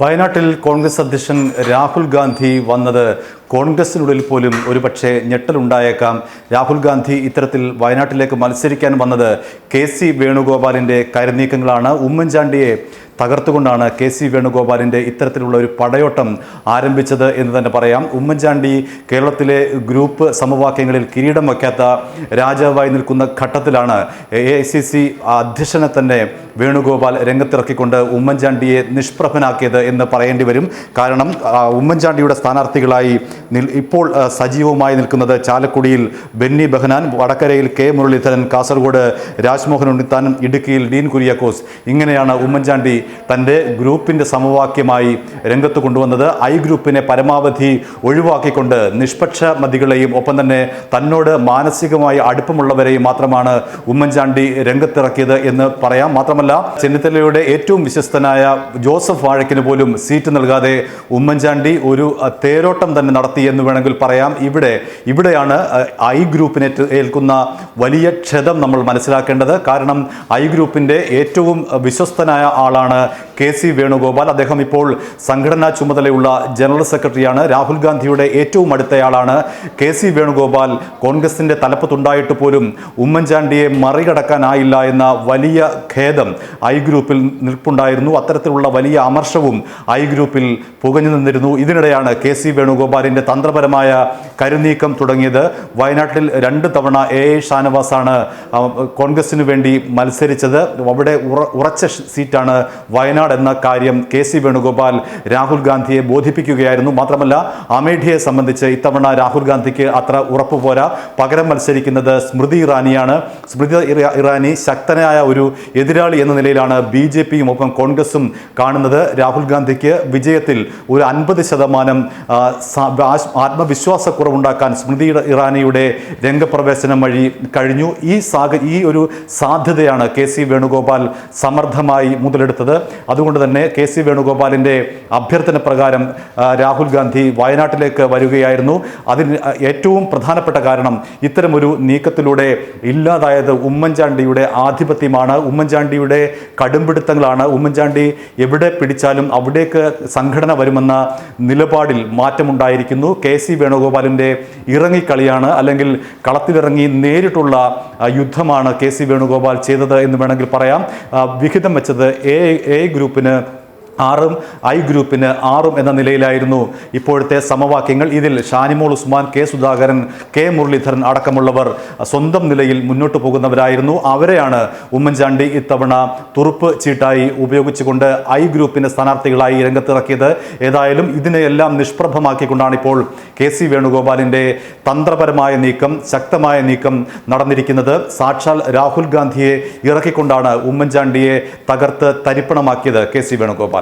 വയനാട്ടിൽ കോൺഗ്രസ് അധ്യക്ഷൻ രാഹുൽ ഗാന്ധി വന്നത് കോൺഗ്രസിനുള്ളിൽ പോലും ഒരുപക്ഷെ ഞെട്ടലുണ്ടായേക്കാം. രാഹുൽ ഗാന്ധി ഇത്തരത്തിൽ വയനാട്ടിലേക്ക് മത്സരിക്കാൻ വന്നത് കെ സി വേണുഗോപാലിന്റെ കരുനീക്കങ്ങളാണ്. ഉമ്മൻചാണ്ടിയെ തകർത്തുകൊണ്ടാണ് കെ സി വേണുഗോപാലിന്റെ ഇത്തരത്തിലുള്ള ഒരു പടയോട്ടം ആരംഭിച്ചത് എന്ന് തന്നെ പറയാം. ഉമ്മൻചാണ്ടി കേരളത്തിലെ ഗ്രൂപ്പ് സമവാക്യങ്ങളിൽ കിരീടം വയ്ക്കാത്ത രാജാവായി നിൽക്കുന്ന ഘട്ടത്തിലാണ് എ ഐ സി സി അധ്യക്ഷനെ തന്നെ വേണുഗോപാൽ രംഗത്തിറക്കിക്കൊണ്ട് ഉമ്മൻചാണ്ടിയെ നിഷ്പ്രഭനാക്കിയത് എന്ന് പറയേണ്ടി വരും. കാരണം ഉമ്മൻചാണ്ടിയുടെ സ്ഥാനാർത്ഥികളായി ഇപ്പോൾ സജീവമായി നിൽക്കുന്നത് ചാലക്കുടിയിൽ ബെന്നി ബെഹനാൻ വടക്കരയിൽ കെ മുരളീധരൻ കാസർഗോഡ് രാജ്മോഹൻ ഉണ്ണിത്താനും ഇടുക്കിയിൽ ഡീൻ കുര്യാക്കോസ്. ഇങ്ങനെയാണ് ഉമ്മൻചാണ്ടി തന്റെ ഗ്രൂപ്പിന്റെ സമവാക്യമായി രംഗത്ത് കൊണ്ടുവന്നത് ഐ ഗ്രൂപ്പിനെ പരമാവധി ഒഴിവാക്കിക്കൊണ്ട് നിഷ്പക്ഷ മതികളെയും ഒപ്പം തന്നെ തന്നോട് മാനസികമായി അടുപ്പമുള്ളവരെയും മാത്രമാണ് ഉമ്മൻചാണ്ടി രംഗത്തിറക്കിയത് എന്ന് പറയാം. മാത്രമല്ല ചെന്നിത്തലയുടെ ഏറ്റവും വിശ്വസ്തനായ ജോസഫ് വാഴക്കിന് പോലും സീറ്റ് നൽകാതെ ഉമ്മൻചാണ്ടി ഒരു തേരോട്ടം തന്നെ നടത്തി എന്ന് വേണമെങ്കിൽ പറയാം. ഇവിടെ ഇവിടെയാണ് ഐ ഗ്രൂപ്പിനെ ഏൽക്കുന്ന വലിയ ക്ഷതം നമ്മൾ മനസ്സിലാക്കേണ്ടത്. കാരണം ഐ ഗ്രൂപ്പിന്റെ ഏറ്റവും വിശ്വസ്തനായ ആളാണ് കെ സി വേണുഗോപാൽ. അദ്ദേഹം ഇപ്പോൾ സംഘടനാ ചുമതലയുള്ള ജനറൽ സെക്രട്ടറിയാണ്. രാഹുൽ ഗാന്ധിയുടെ ഏറ്റവും അടുത്തയാളാണ് കെ സി വേണുഗോപാൽ. കോൺഗ്രസിന്റെ തലപ്പത്തുണ്ടായിട്ട് പോലും ഉമ്മൻചാണ്ടിയെ മറികടക്കാനായില്ല എന്ന വലിയ ഖേദം ഐ ഗ്രൂപ്പിൽ നിൽപ്പുണ്ടായിരുന്നു. അത്തരത്തിലുള്ള വലിയ അമർഷവും ഐ ഗ്രൂപ്പിൽ പുകഞ്ഞു നിന്നിരുന്നു. ഇതിനിടെയാണ് കെ സി വേണുഗോപാലിന്റെ തന്ത്രപരമായ കരുനീക്കം തുടങ്ങിയത്. വയനാട്ടിൽ രണ്ട് തവണ എ എ ഷാനവാസാണ് കോൺഗ്രസിനു വേണ്ടി മത്സരിച്ചത്. അവിടെ ഉറച്ച സീറ്റാണ് വയനാട് എന്ന കാര്യം കെ സി വേണുഗോപാൽ രാഹുൽ ഗാന്ധിയെ ബോധിപ്പിക്കുകയായിരുന്നു. മാത്രമല്ല അമേഠിയെ സംബന്ധിച്ച് ഇത്തവണ രാഹുൽ ഗാന്ധിക്ക് അത്ര ഉറപ്പ് പോരാ പകരം മത്സരിക്കുന്നത് സ്മൃതി ഇറാനിയാണ്. സ്മൃതി ഇറാ- ഇറാനി ശക്തനായ ഒരു എതിരാളി എന്ന നിലയിലാണ് ബി ജെ പിയും ഒപ്പം കോൺഗ്രസും കാണുന്നത്. രാഹുൽ ഗാന്ധിക്ക് വിജയത്തിൽ ഒരു അൻപത് ശതമാനം ആത്മവിശ്വാസക്കുറവുണ്ടാക്കാൻ സ്മൃതി ഇറ- ഇറാനിയുടെ രംഗപ്രവേശനം വഴി കഴിഞ്ഞു. ഈ സാഹ ഈ ഒരു സാധ്യതയാണ് കെ സി വേണുഗോപാൽ സമർത്ഥമായി മുതലെടുത്തത്. അതുകൊണ്ട് തന്നെ കെ സി വേണുഗോപാലിന്റെ അഭ്യർത്ഥന പ്രകാരം രാഹുൽ ഗാന്ധി വയനാട്ടിലേക്ക് വരികയായിരുന്നു. അതിന് ഏറ്റവും പ്രധാനപ്പെട്ട കാരണം ഇത്തരമൊരു നീക്കത്തിലൂടെ ഇല്ലാതായത് ഉമ്മൻചാണ്ടിയുടെ ആധിപത്യമാണ്. ഉമ്മൻചാണ്ടിയുടെ കടുംപിടുത്തങ്ങളാണ്. ഉമ്മൻചാണ്ടി എവിടെ പിടിച്ചാലും അവിടേക്ക് സംഘടന വരുമെന്ന നിലപാടിൽ മാറ്റമുണ്ടായിരിക്കുന്നു. കെ സി വേണുഗോപാലിന്റെ ഇറങ്ങിക്കളിയാണ് അല്ലെങ്കിൽ കളത്തിലിറങ്ങി നേരിട്ടുള്ള യുദ്ധമാണ് കെ സി വേണുഗോപാൽ ചെയ്തത് എന്ന് വേണമെങ്കിൽ പറയാം. വിഹിതം വെച്ചത് എ എ ഗ്രൂപ്പിന് ആറും ഐ ഗ്രൂപ്പിന് ആറും എന്ന നിലയിലായിരുന്നു ഇപ്പോഴത്തെ സമവാക്യങ്ങൾ. ഇതിൽ ഷാനിമോൾ ഉസ്മാൻ കെ സുധാകരൻ കെ മുരളീധരൻ അടക്കമുള്ളവർ സ്വന്തം നിലയിൽ മുന്നോട്ട് പോകുന്നവരായിരുന്നു. അവരെയാണ് ഉമ്മൻചാണ്ടി ഇത്തവണ തുറുപ്പ് ചീട്ടായി ഉപയോഗിച്ചുകൊണ്ട് ഐ ഗ്രൂപ്പിന്റെ സ്ഥാനാർത്ഥികളായി രംഗത്തിറക്കിയത്. ഏതായാലും ഇതിനെയെല്ലാം നിഷ്പ്രഭമാക്കിക്കൊണ്ടാണ് ഇപ്പോൾ കെ സി വേണുഗോപാലിന്റെ തന്ത്രപരമായ നീക്കം ശക്തമായ നീക്കം നടന്നിരിക്കുന്നത്. സാക്ഷാൽ രാഹുൽ ഗാന്ധിയെ ഇറക്കിക്കൊണ്ടാണ് ഉമ്മൻചാണ്ടിയെ തകർത്ത് തരിപ്പണമാക്കിയത് കെ സി വേണുഗോപാൽ.